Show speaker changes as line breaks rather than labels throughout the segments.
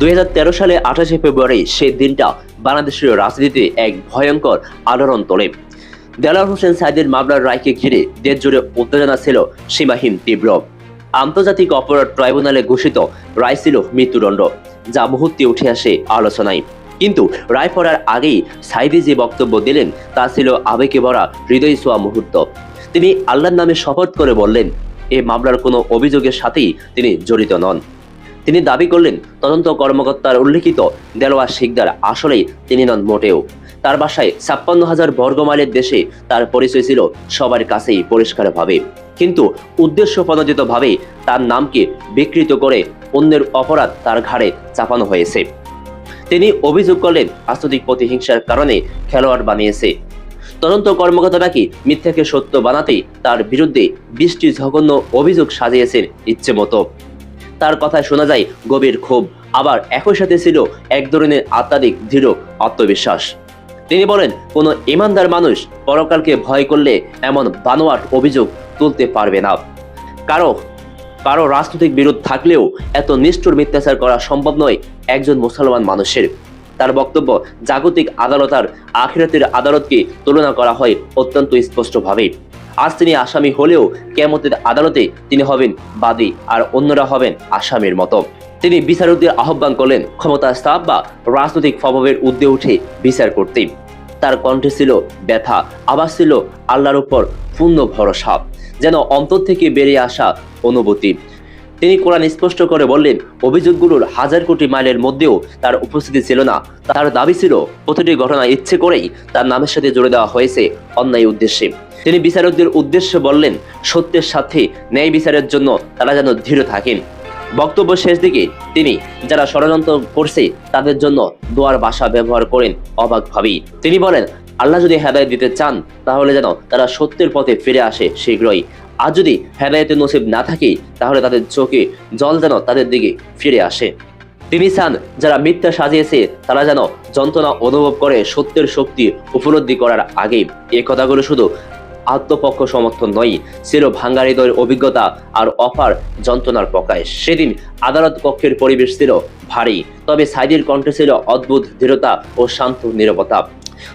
দুই হাজার তেরো সালে আঠাশে ফেব্রুয়ারি সেই দিনটা বাংলাদেশের রাজনীতিতে এক ভয়ঙ্কর আলোড়ন তোলে। দেলার হোসেন সাইদের মামলার রায়কে ঘিরে দেশ জুড়ে উত্তেজনা ছিল সীমাহীন তীব্র। আন্তর্জাতিক অপরাধ ট্রাইব্যুনালে ঘোষিত রায় ছিল মৃত্যুদণ্ড, যা মুহূর্তে উঠে আসে আলোচনায়। কিন্তু রায় পড়ার আগেই সাইদি যে বক্তব্য দিলেন, তা ছিল আবেগে ভরা হৃদয় ছোঁয়া মুহূর্ত। তিনি আল্লাহর নামে শপথ করে বললেন, এ মামলার কোনো অভিযোগের সাথেই তিনি জড়িত নন। তিনি দাবি করলেন, তদন্ত কর্মকর্তার উল্লেখিত দেলোয়া শিকদার আসলেই তিনি নন মোটেও। তার বাসায় ছাপ্পান্ন হাজার বর্গমাইলের দেশে তার পরিচয় ছিল সবার কাছেই পরিষ্কারভাবে। কিন্তু উদ্দেশ্য প্রণোদিতভাবে তার নামকে বিকৃত করে অন্যের অপরাধ তার ঘাড়ে চাপানো হয়েছে। তিনি অভিযোগ করলেন রাজনৈতিক প্রতিহিংসার কারণে খেলোয়াড় বানিয়েছে। তদন্ত কর্মকর্তা নাকি মিথ্যাকে সত্য বানাতেই তার বিরুদ্ধে বৃষ্টি জঘন্য অভিযোগ সাজিয়েছেন ইচ্ছে মতো তার কথায় শোনা যায় গভীর ক্ষোভ। আবার একই সাথে ছিল এক ধরনের আত্মাধিক দৃঢ় আত্মবিশ্বাস। তিনি বলেন, কোনো ইমানদার মানুষ পরকালকে ভয় করলে এমন বানোয়াট অভিযোগ তুলতে পারবে না। কারও কারও রাজনৈতিক বিরোধ থাকলেও এত নিষ্ঠুর মিথ্যাচার করা সম্ভব নয় একজন মুসলমান মানুষের। তার বক্তব্য জাগতিক আদালত আর আখিরাতের আদালতকে তুলনা করা হয় অত্যন্ত স্পষ্টভাবে আজ তিনি আসামি হলেও কেমতের আদালতে তিনি হবেন বাদী আর অন্যরা হবেন আসামির মতো। তিনি বিচারকদের আহ্বান করলেন, ক্ষমতা স্থাপ বা রাজনৈতিক প্রভাবের উদ্যে উঠে বিচার করতে। তার কণ্ঠে ছিল ব্যথা, আবার ছিল আল্লাহর উপর পূর্ণ ভরসা, যেন অন্তর থেকে বেরিয়ে আসা অনুভূতি। তিনি কোরআন স্পষ্ট করে বললেন, অভিযোগগুলোর হাজার কোটি মাইলের মধ্যেও তার উপস্থিতি ছিল না। তার দাবি ছিল, প্রতিটি ঘটনা ইচ্ছে করেই তার নামের সাথে জুড়ে দেওয়া হয়েছে অন্যায় উদ্দেশ্যে। তিনি বিচারকদের উদ্দেশ্যে বললেন, সত্যের সাথে ন্যায় বিচারের জন্য তারা যেন দৃঢ় থাকেন। বক্তব্য শেষ দিকে তিনি যারা ষড়যন্ত্র করছে, তাদের জন্য দোয়ার ভাষা ব্যবহার করেন অবাক ভাবেই। তিনি বলেন, আল্লাহ যদি হেদায়ত দিতে চান, তাহলে যেন তারা সত্যের পথে ফিরে আসে শীঘ্রই। আর যদি হেদায়তের নসিব না থাকে, তাহলে তাদের চোখে জল যেন তাদের দিকে ফিরে আসে। তিনি চান, যারা মিথ্যা সাজিয়েছে, তারা যেন যন্ত্রণা অনুভব করে সত্যের শক্তি উপলব্ধি করার আগে এই কথাগুলো শুধু আত্মপক্ষ সমর্থন নয় ছিল ভাঙ্গা হৃদয়ের অভিজ্ঞতা আর অফার যন্ত্রণার প্রকাশ। সেদিন আদালত কক্ষের পরিবেশ ছিল ভারী, তবে সাইদির কণ্ঠে ছিল অদ্ভুত দৃঢ়তা ও শান্ত নিরবতা।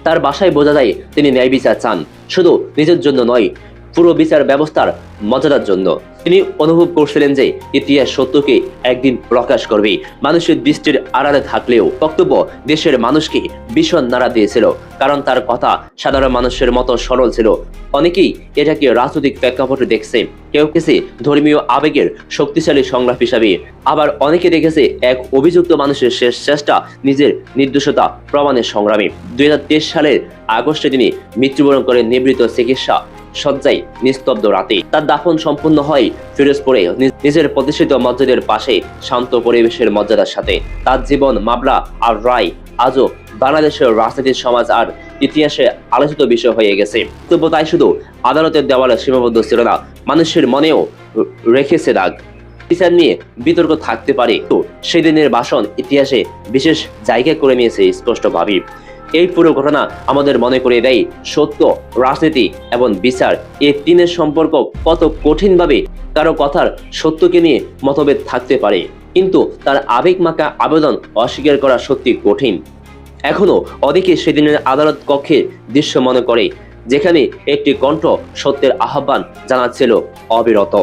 তার বাসায় বোঝা যায়, তিনি ন্যায় বিচার চান। শুধু নিজের জন্য নয় পুরো বিচার ব্যবস্থার মর্যাদার জন্য। তিনি অনুভব করছিলেন যে ইতিহাস সত্যকে একদিন প্রকাশ করবে। মানুষের দৃষ্টির আড়ালে থাকলেও বক্তব্য দেশের মানুষকে ভীষণ নাড়া দিয়েছিল। কারণ তার কথা সাধারণ মানুষের মতো সরল ছিল। অনেকেই এটাকে রাজনৈতিক প্রেক্ষাপটে দেখছে। কেউ কেছে ধর্মীয় আবেগের শক্তিশালী সংলাপ হিসাবে। আবার অনেকে দেখেছে এক অভিযুক্ত মানুষের শেষ চেষ্টা নিজের নির্দোষতা প্রমাণের সংগ্রামে। দুই সালের আগস্টে তিনি মৃত্যুবরণ করে নিবৃত চিকিৎসা শয্যায় নিস্তব্ধ রাতে। তার দাফন সম্পূর্ণ হয় ফিরোজপুরে। নিজের প্রতিষ্ঠিত মসজিদের পাশে শান্ত পরিবেশের মর্যাদার সাথে। তার জীবন, মামলা আর রায় আজও বাংলাদেশের রাজনীতির সমাজ আর ইতিহাসে আলোচিত বিষয় হয়ে গেছে। তবু তাই শুধু আদালতের দেওয়ালে সীমাবদ্ধ ছিল না, মানুষের মনেও রেখেছে দাগ। বিচার নিয়ে বিতর্ক থাকতে পারে। তো সেদিনের ভাষণ ইতিহাসে বিশেষ জায়গা করে নিয়েছে স্পষ্টভাবে এই পুরো ঘটনা আমাদের মনে করে দেয় সত্য, রাজনীতি এবং বিচার। এই তিনের সম্পর্ক কত কঠিনভাবে কারও কথার সত্যকে নিয়ে মতভেদ থাকতে পারে। কিন্তু তার আবেগ মাকা আবেদন অস্বীকার করা সত্যি কঠিন। এখনও অনেকে সেদিনের আদালত কক্ষের দৃশ্য মনে করে, যেখানে একটি কণ্ঠ সত্যের আহ্বান জানাচ্ছিল অবিরত।